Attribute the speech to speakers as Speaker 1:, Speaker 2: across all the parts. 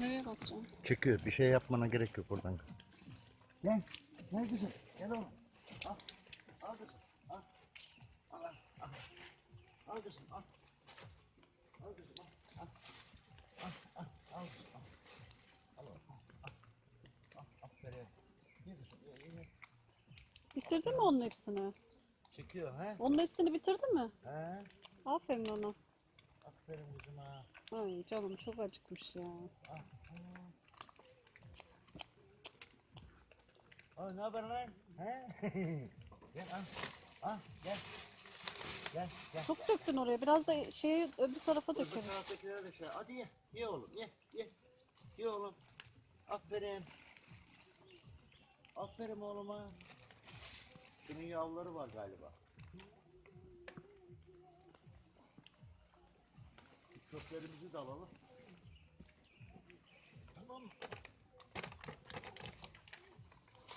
Speaker 1: Nereye?
Speaker 2: Çekiyor. Bir şey yapmana gerek yok buradan. Gel. Gel kızım. Gel oğlum. Al. Al kızım. Al. Al. Al. Al. Al kızım. Al. Al kızım. Al. Al. Al. Al. Al. Al. Al. Al. Al. Al. Aferin. Ye kızım. Ye, ye.
Speaker 1: Bitirdin mi onun hepsini?
Speaker 2: Çekiyor ha?
Speaker 1: Onun hepsini bitirdin mi?
Speaker 2: Ha?
Speaker 1: Aferin ona.
Speaker 2: Aferin kızım ha.
Speaker 1: Ay canım çok acıkmış ya.
Speaker 2: Ah. Aa, ne haber lan? He? gel al. Al gel. Gel gel.
Speaker 1: Çok döktün oraya. Biraz da şeyi öbür tarafa
Speaker 2: Öbür
Speaker 1: dökelim.
Speaker 2: taraftakilere de şey. Hadi ye. Ye oğlum ye. Ye. Ye oğlum. Aferin. Aferin oğluma. Bunun yavruları var galiba. Çöplerimizi de alalım. Tamam?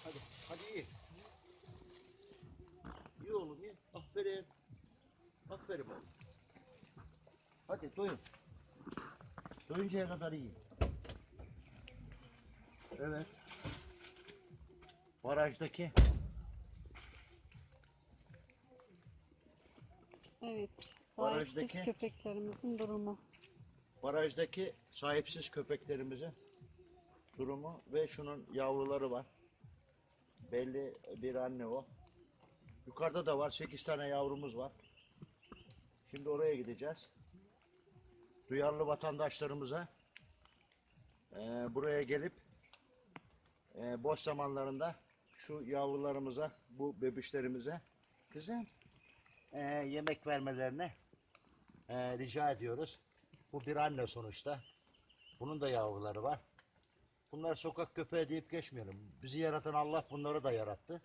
Speaker 2: Hadi, hadi ye. Ye oğlum ye. Aferin. Aferin oğlum. Hadi doyun. Doyuncaya kadar yiyin. Evet. Barajdaki
Speaker 1: Evet. Sahipsiz
Speaker 2: Barajdaki-
Speaker 1: köpeklerimizin durumu.
Speaker 2: Barajdaki sahipsiz köpeklerimizin durumu ve şunun yavruları var. Belli bir anne o. Yukarıda da var. 8 tane yavrumuz var. Şimdi oraya gideceğiz. Duyarlı vatandaşlarımıza eee, buraya gelip eee, boş zamanlarında şu yavrularımıza, bu bebişlerimize kızım eee, yemek vermelerini eee, rica ediyoruz. Bu bir anne sonuçta. Bunun da yavruları var. Bunlar sokak köpeği deyip geçmeyelim. Bizi yaratan Allah bunları da yarattı.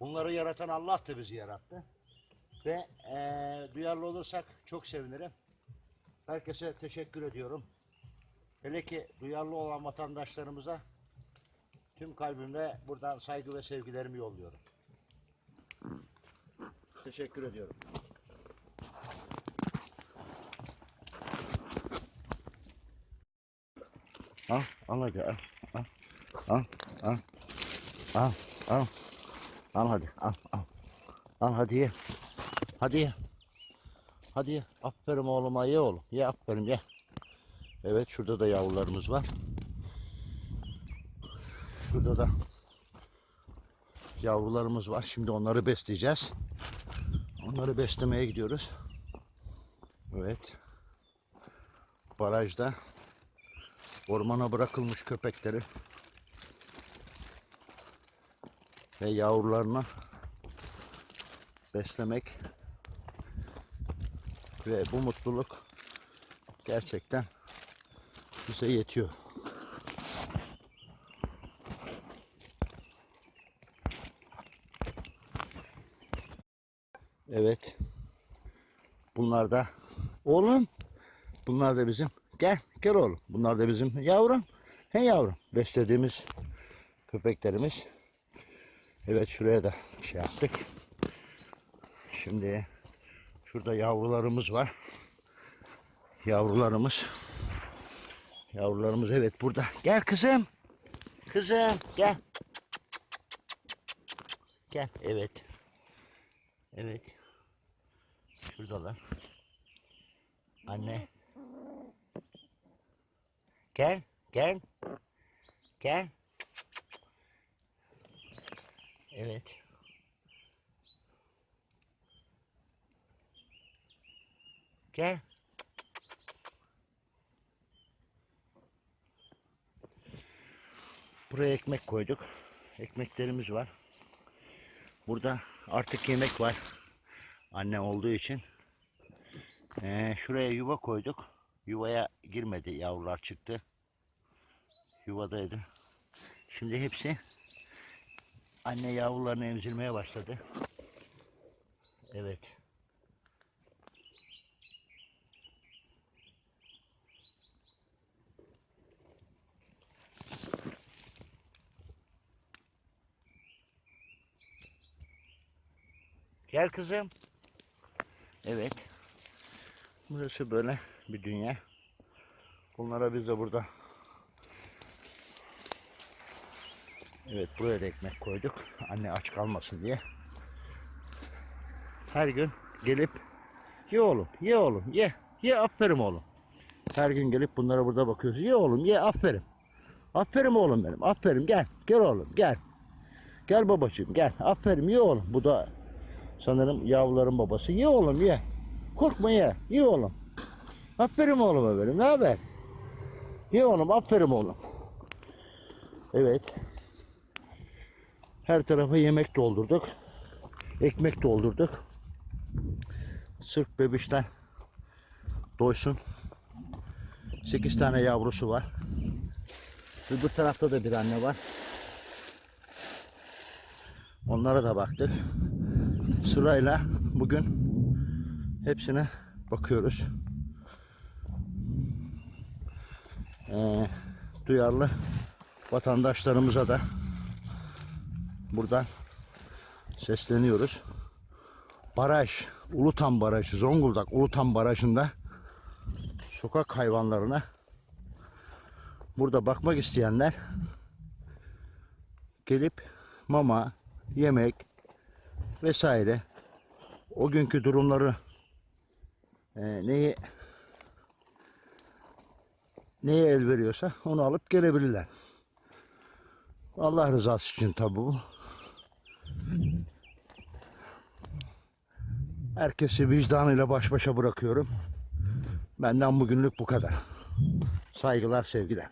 Speaker 2: Bunları yaratan Allah da bizi yarattı. Ve eee, duyarlı olursak çok sevinirim. Herkese teşekkür ediyorum. Hele ki duyarlı olan vatandaşlarımıza tüm kalbimle buradan saygı ve sevgilerimi yolluyorum. Teşekkür ediyorum. Al, al hadi al. Al, al, al. Al, al. Al hadi, al, al. Al hadi ye. Hadi ye. Hadi ye. Aferin oğluma ye oğlum. Ye aferin ye. Evet şurada da yavrularımız var. Şurada da yavrularımız var. Şimdi onları besleyeceğiz. Onları beslemeye gidiyoruz. Evet. Barajda ormana bırakılmış köpekleri ve yavrularını beslemek ve bu mutluluk gerçekten bize yetiyor. Evet. Bunlar da oğlum. Bunlar da bizim. Gel, gel oğlum. Bunlar da bizim yavrum. He yavrum. Beslediğimiz köpeklerimiz. Evet şuraya da şey yaptık. Şimdi şurada yavrularımız var. Yavrularımız. Yavrularımız evet burada. Gel kızım. Kızım gel. Gel. Evet. Evet. Şuradalar. Anne. Gel. Gel. Gel. Evet. Gel. Buraya ekmek koyduk. Ekmeklerimiz var. Burada artık yemek var. Anne olduğu için. Ee, şuraya yuva koyduk. Yuvaya girmedi. Yavrular çıktı. Yuvadaydı. Şimdi hepsi anne yavrularını emzirmeye başladı. Evet. Gel kızım. Evet. Burası böyle bir dünya. Bunlara biz de burada Evet buraya da ekmek koyduk. Anne aç kalmasın diye. Her gün gelip ye oğlum ye oğlum ye. Ye aferin oğlum. Her gün gelip bunlara burada bakıyoruz. Ye oğlum ye aferin. Aferin oğlum benim aferin gel. Gel oğlum gel. Gel babacığım gel. Aferin ye oğlum. Bu da sanırım yavruların babası. Ye oğlum ye. Korkma ye. Ye oğlum. Aferin oğluma benim. Ne haber? Ye oğlum aferin oğlum. Evet. Her tarafa yemek doldurduk. Ekmek doldurduk. Sırf bebişten doysun. 8 tane yavrusu var. Öbür tarafta da bir anne var. Onlara da baktık. Sırayla bugün hepsine bakıyoruz. Ee, duyarlı vatandaşlarımıza da buradan sesleniyoruz. Baraj, Ulutan Barajı, Zonguldak Ulutan Barajı'nda sokak hayvanlarına burada bakmak isteyenler gelip mama, yemek vesaire o günkü durumları e, neyi neye el veriyorsa onu alıp gelebilirler. Allah rızası için tabi bu. Herkesi vicdanıyla baş başa bırakıyorum. Benden bugünlük bu kadar. Saygılar, sevgiler.